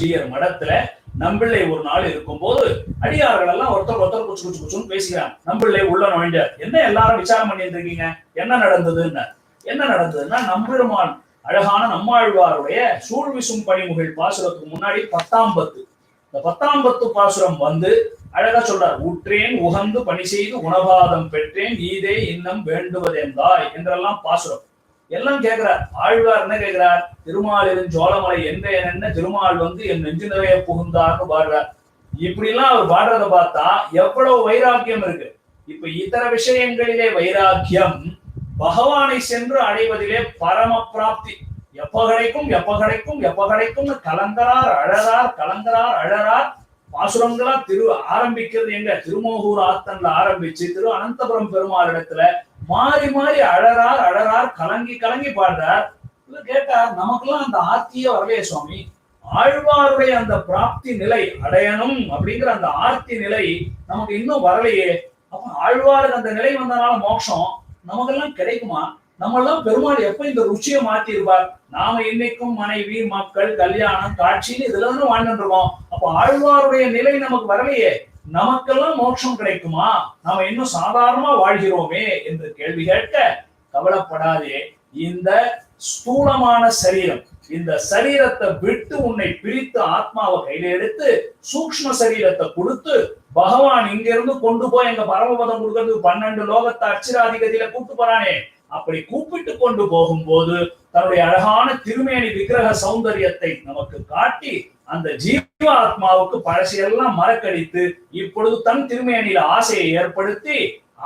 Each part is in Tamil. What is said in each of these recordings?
ஜீயர் மடத்துல நம்பிள்ளை ஒரு நாள் இருக்கும்போது அடியார்கள் எல்லாம் ஒருத்தர் ஒருத்தர் குச்சு குச்சு குச்சுன்னு பேசிக்கிறாங்க நம்பிள்ளை உள்ள நுழைஞ்சார். என்ன எல்லாரும் விசாரம் பண்ணிட்டு இருக்கீங்க என்ன நடந்ததுன்னு? என்ன நடந்ததுன்னா நம்பெருமான் அழகான நம்மாழ்வாருடைய சூழ்விசும் பணிமுகில் பாசுரத்துக்கு முன்னாடி பத்தாம் பத்து. இந்த பத்தாம் பத்து பாசுரம் வந்து அழகா சொல்றார் உற்றேன் உகந்து பணி செய்து உணவாதம் பெற்றேன் ஈதே இன்னம் வேண்டுவதெந்தாய் என்றெல்லாம் பாசுரம். எல்லாம் கேட்கிறார். ஆழ்வார் என்ன கேட்கிறார்? திருமாலின் ஜோலமலை எந்த என்ன திருமால் வந்து என் நெஞ்சு நிறைய புகுந்தார்னு பாடுறார். இப்படி எல்லாம் அவர் பாடுறத பார்த்தா எவ்வளவு வைராக்கியம் இருக்கு. இப்ப இதர விஷயங்களிலே வைராக்கியம் பகவானை சென்று அடைவதிலே பரம பிராப்தி. எப்ப கிடைக்கும் எப்ப கிடைக்கும் எப்ப கிடைக்கும்னு கலங்கரார் அழறார் கலங்கரார் அழறார் பாசுரங்களா திரு ஆரம்பிக்கிறது எங்க? திருமோகூர் ஆத்தன்ல ஆரம்பிச்சு திரு அனந்தபுரம் பெருமாள் இடத்துல மாறி மாறி அழறார் அழறார் கலங்கி கலங்கி பாடுறார். இவர் கேட்டார் நமக்கெல்லாம் அந்த ஆர்த்தியே வரலையே சுவாமி. ஆழ்வாருடைய அந்த பிராப்தி நிலை அடையணும் அப்படிங்கிற அந்த ஆர்த்தி நிலை நமக்கு இன்னும் வரலையே. அப்ப ஆழ்வாருக்கு அந்த நிலை வந்தனால மோட்சம் நமக்கெல்லாம் கிடைக்குமா? நம்மெல்லாம் பெருமாள் எப்ப இந்த ருச்சியை மாத்தி இருப்பார் நாம இன்னைக்கும் மனைவி மக்கள் கல்யாணம் காட்சின்னு இதுல இருந்து வாழ்ந்துட்டு இருக்கோம். அப்ப ஆழ்வாருடைய நிலை நமக்கு வரலையே. நமக்கெல்லாம் மோட்சம் கிடைக்குமா? நாம இன்னும் சாதாரணமா வாழ்கிறோமே என்று கேள்வி கேட்க கவலைப்படாதே. இந்த ஸ்தூலமான சரீரம் இந்த சரீரத்தை விட்டு உன்னை பிரித்து ஆத்மாவை கையில எடுத்து சூக்ஷ்ம சரீரத்தை கொடுத்து பகவான் இங்க இருந்து கொண்டு போய் எங்க பரமபதம் கொடுக்கறதுக்கு பன்னெண்டு லோகத்தை அச்சிராதிகதியில கூப்பிட்டு போறானே. அப்படி கூப்பிட்டு கொண்டு போகும்போது தன்னுடைய அழகான திருமேனி விக்கிரக சௌந்தரியத்தை நமக்கு காட்டி அந்த ஜீவ ஆத்மாவுக்கு பழசையெல்லாம் மறக்கடித்து இப்பொழுது தன் திருமேனியில ஆசையை ஏற்படுத்தி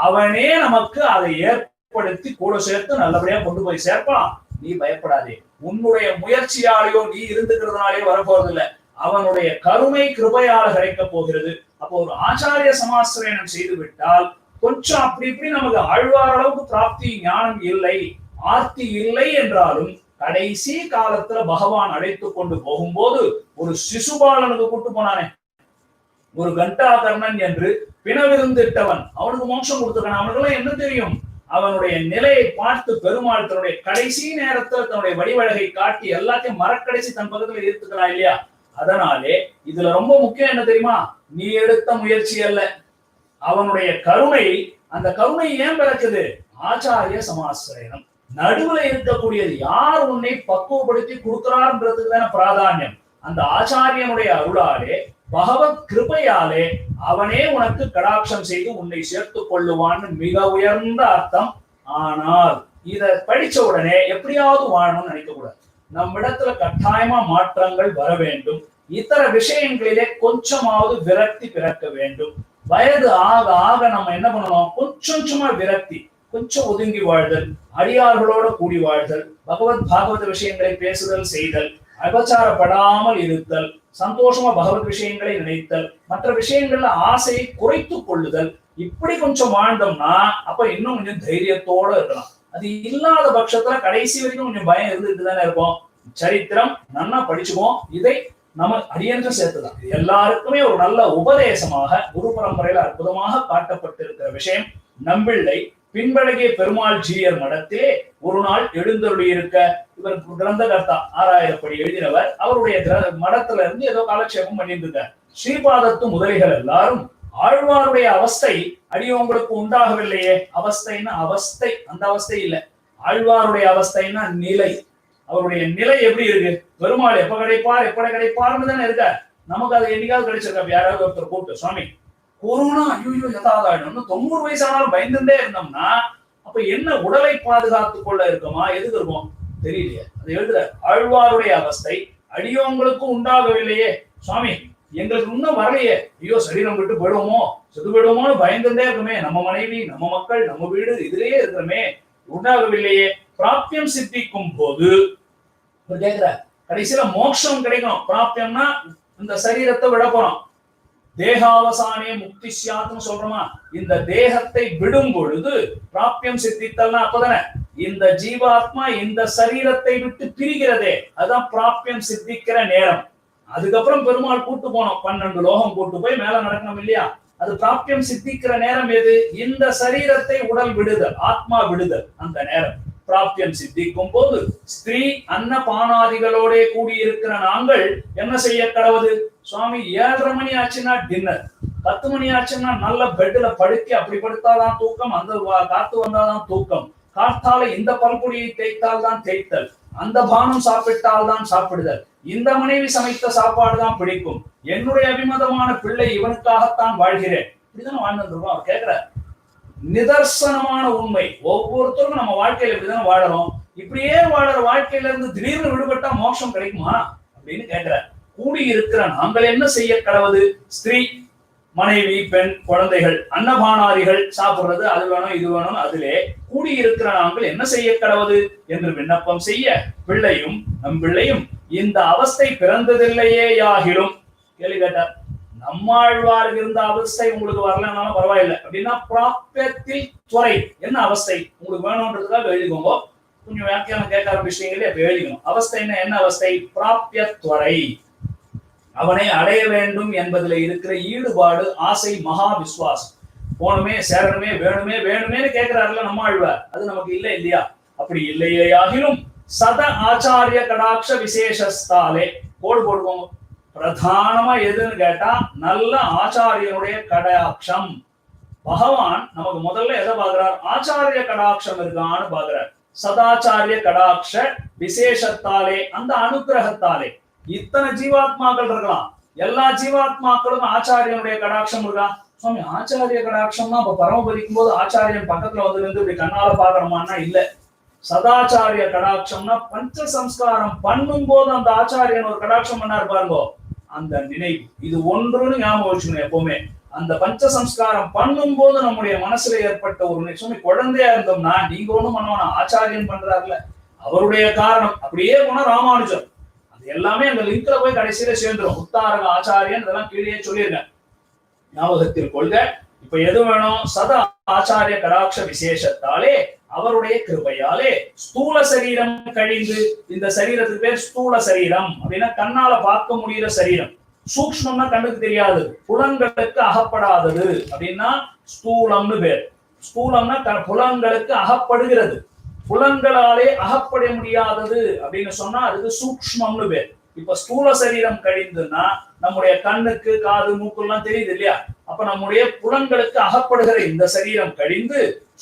அவனே நமக்கு அதை ஏற்படுத்தி கூட சேர்த்து நல்லபடியா கொண்டு போய் சேர்ப்பான் நீ பயப்படாதே. உன்னுடைய முயற்சியாலேயோ நீ இருந்துக்கிறதுனாலே வரப்போறது இல்லை அவனுடைய கருணை கிருபையால் கிடைக்க போகிறது. அப்போ ஒரு ஆச்சாரிய சமாசிரயணம் செய்து விட்டால் கொஞ்சம் அப்படி இப்படி நமக்கு ஆழ்வார் அளவுக்கு பிராப்தி ஞானம் இல்லை ஆர்த்தி இல்லை என்றாலும் கடைசி காலத்துல பகவான் அழைத்து கொண்டு போகும்போது ஒரு சிசுபாலனுக்கு கூட்டு போனானே. ஒரு கண்டாகர்ணன் என்று பிணவிருந்திட்டவன். அவனுக்கு மோட்சம் கொடுத்துருக்கான். அவனுக்கெல்லாம் என்ன தெரியும்? அவனுடைய நிலையை பார்த்து பெருமாள் தன்னுடைய கடைசி நேரத்துல தன்னுடைய வடிவழகை காட்டி எல்லாத்தையும் மரக்கடைசி தன் பக்கத்துல இருத்துக்கிறான் இல்லையா? அதனாலே இதுல ரொம்ப முக்கியம் என்ன தெரியுமா? நீ எடுத்த முயற்சி அல்ல. அவனுடைய கருணை அந்த கருணை ஏன் பிறக்குது? ஆச்சாரிய சமாசிரயனம் நடுவுல இருக்கக்கூடியது யார் உன்னை பக்குவப்படுத்தி கொடுக்கிறார்ன்றதுக்கு தானே பிராதானியம். அந்த ஆச்சாரியனுடைய அருளாலே பகவத் கிருபையாலே அவனே உனக்கு கடாட்சம் செய்து உன்னை சேர்த்து கொள்ளுவான்னு மிக உயர்ந்த அர்த்தம். ஆனால் இத படிச்ச உடனே எப்படியாவது வாழணும்னு நினைக்க கூடாது நம்மிடத்துல கட்டாயமா மாற்றங்கள் வர வேண்டும். இத்தர விஷயங்களிலே கொஞ்சமாவது விரக்தி பிறக்க வேண்டும். வயது ஆக ஆக நம்ம என்ன பண்ணணும்? கொஞ்சம் சும்மா விரக்தி. கொஞ்சம் ஒதுங்கி வாழ்தல் அடியார்களோட கூடி வாழ்தல் பகவத் பாகவத விஷயங்களை பேசுதல் செய்தல் அபச்சாரப்படாமல் இருத்தல் சந்தோஷமா பகவத் விஷயங்களை நினைத்தல் மற்ற விஷயங்கள்ல ஆசையை குறைத்து கொள்ளுதல் இப்படி கொஞ்சம் வாழ்ந்தோம்னா அப்ப இன்னும் கொஞ்சம் தைரியத்தோட இருக்கலாம். அது இல்லாத பட்சத்துல கடைசி வரைக்கும் கொஞ்சம் பயம் இருந்துட்டு தானே இருப்போம். சரித்திரம் நன்னா படிச்சுவோம் இதை நம்ம அடியன்றும் சேர்த்துதான் இது எல்லாருக்குமே ஒரு நல்ல உபதேசமாக குரு பரம்பரையில அற்புதமாக காட்டப்பட்டிருக்கிற விஷயம். நம்பிள்ளை பின்பழகிய பெருமாள் ஜீயர் மடத்தே ஒரு நாள் எழுந்தருளி இருக்க. இவர் கிரந்தகர்த்தா ஆறாயிரப்படி எழுதினவர். அவருடைய மடத்துல இருந்து ஏதோ காலட்சேபம் பண்ணிட்டு இருக்கார் ஸ்ரீபாதத்து முதலிகள் எல்லாரும் ஆழ்வாருடைய அவஸ்தை அடியவங்களுக்கு உண்டாகவில்லையே. அவஸ்தைன்னா அவஸ்தை. அந்த அவஸ்தை இல்ல. ஆழ்வாருடைய அவஸ்தைன்னா நிலை. அவருடைய நிலை எப்படி இருக்கு? பெருமாள் எப்ப கிடைப்பார் எப்பட கிடைப்பார்னு தானே இருக்க நமக்கு அது என்னைக்காவது கிடைச்சிருக்க? யாராவது ஒருத்தர் கூப்பிட்டு சுவாமி கொரோனா ஐயோ எதாவது தொண்ணூறு வயசானாலும் பயந்துட்டே இருந்தோம்னா அப்ப என்ன உடலை பாதுகாத்துக் கொள்ள இருக்குமா? எதுக்கு இருக்கும்? தெரியலையே. அது எழுதுற ஆழ்வாருடைய அவஸ்தை அடியவங்களுக்கும் உண்டாகவில்லையே. சுவாமி எங்களுக்கு இன்னும் வரலையே. ஐயோ சரீரம் விட்டு போயிடுவோமோ? செத்து போயிடுவோமோன்னு பயந்துட்டே இருக்குமே. நம்ம மனைவி நம்ம மக்கள் நம்ம வீடு இதுலயே இருக்கிறோமே. உண்டாகவில்லையே. பிராப்தியம் சித்திக்கும் போது கேக்குற கடைசியில மோட்சம் கிடைக்கும் பிராப்தியம்னா இந்த சரீரத்தை விட போறோம். தேகாவசானே முக்தி சியாத்னு சொல்றோமா? இந்த தேகத்தை விடும் பொழுது பிராப்தியம் சித்தித்தல்னா அப்பதானே? இந்த ஜீவாத்மா இந்த சரீரத்தை விட்டு பிரிகிறதே அதான் பிராப்தியம் சித்திக்கிற நேரம். அதுக்கப்புறம் பெருமாள் கூட்டு போனோம். பன்னெண்டு லோகம் கூட்டு போய் மேல நடக்கணும் இல்லையா? அது பிராப்தியம் சித்திக்கிற நேரம் எது? இந்த சரீரத்தை உடல் விடுதல் ஆத்மா விடுதல் அந்த நேரம். பிராப்தியம் சித்திக்கும் போது ஸ்திரீ அன்ன பானாதிகளோட கூடியிருக்கிற நாங்கள் என்ன செய்ய கடவுது? சுவாமி ஏழரை மணி ஆச்சுன்னா டின்னர் பத்து மணி ஆச்சுன்னா நல்ல பெட்ல படுக்கி அப்படி படுத்தாதான் தூக்கம் அந்த காத்து வந்தாதான் தூக்கம். காத்தால இந்த பல்குடியை தேய்த்தால் தான் தேய்த்தல். அந்த பானம் சாப்பிட்டால் தான் சாப்பிடுதல். இந்த மனைவி சமைத்த சாப்பாடு தான் பிடிக்கும். என்னுடைய அபிமதமான பிள்ளை இவனுக்காகத்தான் வாழ்கிறேன். இப்படிதான் வாழ்ந்துட்டு அவர் கேட்கிறார் நிதர்சனமான உண்மை. ஒவ்வொருத்தரும் நம்ம வாழ்க்கையில இப்படிதான் வாழறோம். இப்படியே வாழற வாழ்க்கையில இருந்து திடீர்னு விடுபட்டா மோட்சம் கிடைக்குமா? அப்படின்னு கேட்கிறார். கூடி இருக்கிற நாங்கள் என்ன செய்ய கடவுது? ஸ்திரீ மனைவி பெண் குழந்தைகள் அன்னபானாதிகள் சாப்பிடுறது அது வேணும் இது வேணும் அதிலே கூடியிருக்கிற நாங்கள் என்ன செய்ய கடவுது? என்று விண்ணப்பம் செய்ய பிள்ளையும் நம் பிள்ளையும் இந்த அவஸ்தை பிறந்ததில்லையே யாகிலும் கேள்வி கேட்டார். நம்மாழ்வார் இருந்த அவஸ்தை உங்களுக்கு வரலனாலும் பரவாயில்லை. அப்படின்னா பிராப்பியத்தில் துறை. என்ன அவஸ்தை? உங்களுக்கு வேணும்ன்றதுக்காக எழுதிக்கோங்க. கொஞ்சம் வியாக்கியானம் கேட்க ஆரம்பிச்சீங்களே அப்ப எழுதிக்கணும் அவஸ்தைன்னா என்ன? அவஸ்தை? பிராப்பிய துறை. அவனை அடைய வேண்டும் என்பதுல இருக்கிற ஈடுபாடு ஆசை மகா விசுவாசம் போகணுமே சேரணுமே வேணுமே வேணுமேன்னு கேட்கிறாருல நம்ம ஆழ்வார் அது நமக்கு இல்லை இல்லையா? அப்படி இல்லையே ஆகிலும் சத ஆச்சாரிய கடாட்ச விசேஷஸ்தாலே கோடு போடுவோம் பிரதானமா எதுன்னு கேட்டா நல்ல ஆச்சாரியனுடைய கடாட்சம். பகவான் நமக்கு முதல்ல எதை பாக்குறார் ஆச்சாரிய கடாட்சம் இருக்கான்னு பாக்குறார் சதாச்சாரிய கடாட்ச விசேஷத்தாலே அந்த அனுக்கிரகத்தாலே. இத்தனை ஜீவாத்மாக்கள் இருக்கலாம். எல்லா ஜீவாத்மாக்களும் ஆச்சாரியனுடைய கடாட்சம் இருக்கா? சுவாமி ஆச்சாரிய கடாட்சம்னா இப்ப பரமபதிக்கும் போது ஆச்சாரியன் பக்கத்துல வந்து இப்படி கண்ணால பாக்குறோமான்னா இல்ல. சதாச்சாரிய கடாட்சம்னா பஞ்ச சம்ஸ்காரம் பண்ணும் போது அந்த ஆச்சாரியன் ஒரு கடாட்சம் பண்ணார் பாருங்க. அந்த நினைவு. இது ஒன்றுன்னு ஞாபகம் வச்சுக்கணும் எப்பவுமே. அந்த பஞ்ச சம்ஸ்காரம் பண்ணும் போது நம்முடைய மனசுல ஏற்பட்ட ஒரு நினை- குழந்தையா இருந்தோம்னா நீங்க ஒண்ணும் பண்ணுவானா ஆச்சாரியன் பண்றாருல. அவருடைய காரணம். அப்படியே போனா ராமானுஜர். அது எல்லாமே அந்த லிங்க்ல போய் கடைசியில சேர்ந்துடும் உத்தாரக ஆச்சாரியன் இதெல்லாம் கீழே சொல்லியிருக்கேன். ஞாபகத்தில் கொள்க. இப்ப எது வேணும்? சத ஆச்சாரிய கடாட்ச விசேஷத்தாலே அவருடைய கிருபையாலே ஸ்தூல சரீரம் கழிந்து இந்த சரீரத்துக்கு பேர் ஸ்தூல சரீரம். அப்படின்னா கண்ணால பார்க்க முடியிற சரீரம். சூக்ஷ்மம்னா கண்ணுக்கு தெரியாதது புலன்களுக்கு அகப்படாதது. அப்படின்னா ஸ்தூலம்னு பேர். ஸ்தூலம்னா க- புலன்களுக்கு அகப்படுகிறது. புலன்களாலே அகப்பட முடியாதது அப்படின்னு சொன்னா அதுக்கு சூக்ஷ்மம்னு பேர். இப்ப ஸ்தூல சரீரம் கழிந்துன்னா நம்முடைய கண்ணுக்கு காது மூக்கு தெரியுது இல்லையா? அப்ப நம்முடைய புலன்களுக்கு அகப்படுகிற இந்த சரீரம் கழிந்து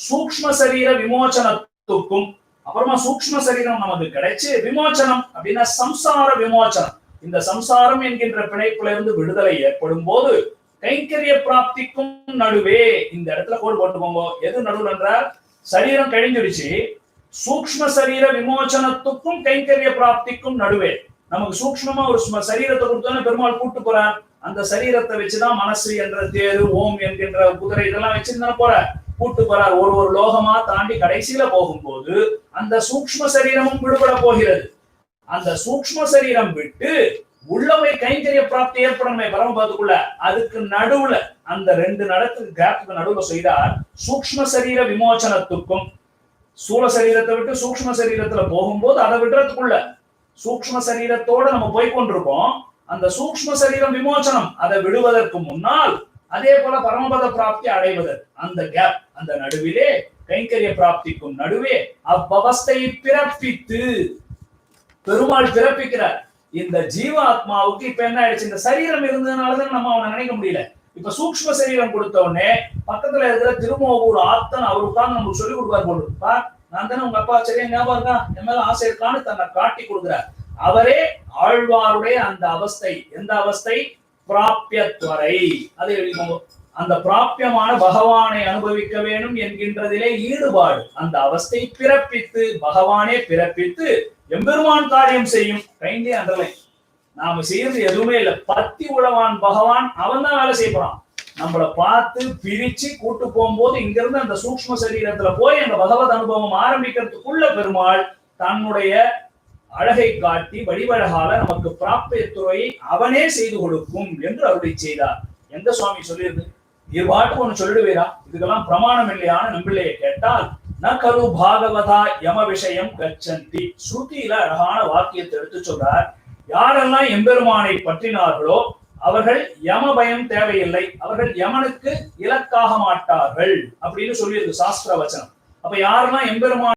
சூக்ஷ்ம சரீர விமோச்சனத்துக்கும் அப்புறமா சூக்ஷ்ம சரீரம் நமக்கு கிடைச்சு விமோச்சனம் அப்படின்னா சம்சார விமோச்சனம். இந்த சம்சாரம் என்கின்ற பிணைப்புல இருந்து விடுதலை ஏற்படும் போது கைங்கரிய பிராப்திக்கும் நடுவே இந்த இடத்துல கோடு போட்டுக்கோங்க. எது நடுவில் என்றால் சரீரம் கழிஞ்சிடுச்சு. சூக்ஷ்ம சரீர விமோச்சனத்துக்கும் கைங்கரிய பிராப்திக்கும் நடுவே. நமக்கு சூக்மமா ஒரு சும- சரீரத்தை கொடுத்தோன்னே பெருமாள் கூட்டு போறார். அந்த சரீரத்தை வச்சுதான் மனசு என்ற தேரு ஓம் என்கின்ற குதிரை இதெல்லாம் வச்சிருந்தான போற கூட்டு போறார். ஒரு ஒரு லோகமா தாண்டி கடைசியில போகும்போது அந்த சூக்ஷ்ம சரீரமும் விடுபட போகிறது. அந்த சூக்ஷ்ம சரீரம் விட்டு உள்ளவை கைங்கரிய பிராப்தி ஏற்படணுமே பரமபதத்துக்குள்ள அதுக்கு நடுவுல அந்த ரெண்டு நடத்துக்கு கேப்புக்கு நடுவுல செய்தார் சூக்ஷ்ம சரீர விமோச்சனத்துக்கும் சூழ சரீரத்தை விட்டு சூக்ஷ்ம சரீரத்துல போகும்போது அதை விடுறதுக்குள்ள சூக்ஷ்ம சரீரத்தோட நம்ம போய் கொண்டிருக்கோம். அந்த சூக்ஷ்ம சரீரம் விமோச்சனம் அதை விடுவதற்கு முன்னால் அதே போல பரமபத பிராப்தி அடைவதற்கு அந்த கேப் அந்த நடுவிலே கைங்கரிய பிராப்திக்கும் நடுவே அவ்வவஸ்தையை பிறப்பித்து பெருமாள் பிறப்பிக்கிறார். இந்த ஜீவாத்மாவுக்கு இப்ப என்ன ஆயிடுச்சு? இந்த சரீரம் இருந்ததுனாலதான் நம்ம அவனை நினைக்க முடியல. இப்ப சூக்ஷ்ம சரீரம் கொடுத்த உடனே பக்கத்துல இருக்கிற திருமோகூர் ஆத்தன் அவர் உட்கார்ந்து நமக்கு சொல்லி கொடுப்பார் போல பா நான் தானே உங்க அப்பா சரியா ஞாபகம் இருக்கா? என் மேல ஆசை இருக்கான்னு தன்னை காட்டி கொடுக்குறார். அவரே ஆழ்வாருடைய அந்த அவஸ்தை. எந்த அவஸ்தை? பிராப்பியத்துவரை அதை எழுதிக்கோங்க. அந்த பிராப்பியமான பகவானை அனுபவிக்க வேண்டும் என்கின்றதிலே ஈடுபாடு. அந்த அவஸ்தை பிறப்பித்து பகவானே பிறப்பித்து எம்பெருமான் காரியம் செய்யும். கைண்டே அண்டர்லை நாம செய்யறது எதுவுமே இல்லை. பத்தி உழவான் பகவான் அவன் தான் வேலை செய்ய போறான். நம்மள பார்த்து பிரிச்சு கூட்டு போகும்போது இங்கிருந்து அந்த சூக்ஷ்ம சரீரத்துல போய் அந்த பகவத் அனுபவம் ஆரம்பிக்கிறதுக்குள்ள பெருமாள் தன்னுடைய அழகை காட்டி வடிவழகால நமக்கு பிராப்தியத்துறை அவனே செய்து கொடுக்கும் என்று அருளை செய்தார். எந்த சுவாமி சொல்லியிருந்து இவ்வாட்டு பாட்டு ஒண்ணு சொல்லிடுவீரா இதுக்கெல்லாம் பிரமாணம் இல்லையான நம்பிள்ளைய கேட்டால் ந கரு பாகவதா யம விஷயம் கச்சந்தி. ஸ்ருதியில அழகான வாக்கியத்தை எடுத்து சொல்றார். யாரெல்லாம் எம்பெருமானை பற்றினார்களோ அவர்கள் யம பயம் தேவையில்லை. அவர்கள் யமனுக்கு இலக்காக மாட்டார்கள். அப்படின்னு சொல்லியிருக்கு சாஸ்திர வச்சனம் அப்ப யாருன்னா எம்பெருமான்